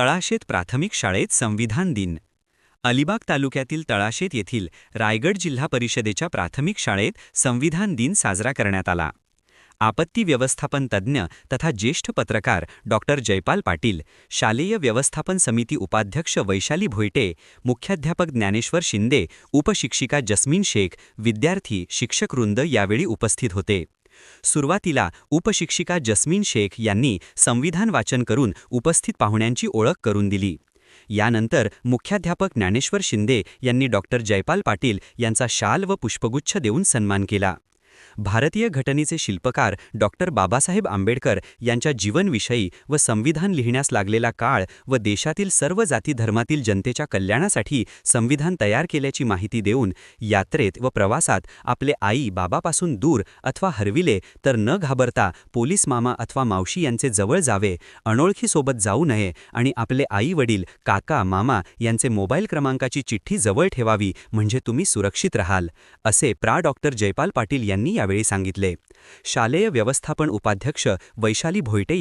तळाशेत प्राथमिक शाळेत संविधान दिन. अलिबाग तालुक्यातील तळाशेत येथील रायगड जिल्हा परिषदेच्या प्राथमिक शाळेत संविधान दिन साजरा करण्यात आला. आपत्ती व्यवस्थापन तज्ज्ञ तथा ज्येष्ठ पत्रकार डॉक्टर जयपाल पाटील शालेय व्यवस्थापन समिती उपाध्यक्ष वैशाली भोयटे मुख्याध्यापक ज्ञानेश्वर शिंदे उपशिक्षिका जस्मीन शेख विद्यार्थी शिक्षकवृंद यावेळी उपस्थित होते. सुरुवातीला उपशिक्षिका जस्मीन शेख यांनी संविधान वाचन करून उपस्थित पाहुण्यांची ओळख करून दिली. यानंतर मुख्याध्यापक ज्ञानेश्वर शिंदे यांनी डॉक्टर जयपाल पाटील यांचा शाल व पुष्पगुच्छ देऊन सन्मान केला. भारतीय घटनेचे शिल्पकार डॉक्टर बाबासाहेब आंबेडकर यांच्या जीवनविषयी व संविधान लिहिण्यास लागलेला काळ व देशातील सर्व जाती धर्मातील जनतेच्या कल्याणासाठी संविधान तयार केल्याची माहिती देऊन यात्रेत व प्रवासात आपले आई बाबापासून दूर अथवा हरविले तर न घाबरता पोलीस मामा अथवा मावशी यांचे जवळ जावे अनोळखीसोबत जाऊ नये आणि आपले आई वडील काका मामा यांचे मोबाईल क्रमांकाची चिठ्ठी जवळ ठेवावी म्हणजे तुम्ही सुरक्षित राहाल असे प्रा डॉक्टर जयपाल पाटील यांनी यांनी यावेळी सांगितले. शालेय व्यवस्थापन उपाध्यक्ष वैशाली भोयटे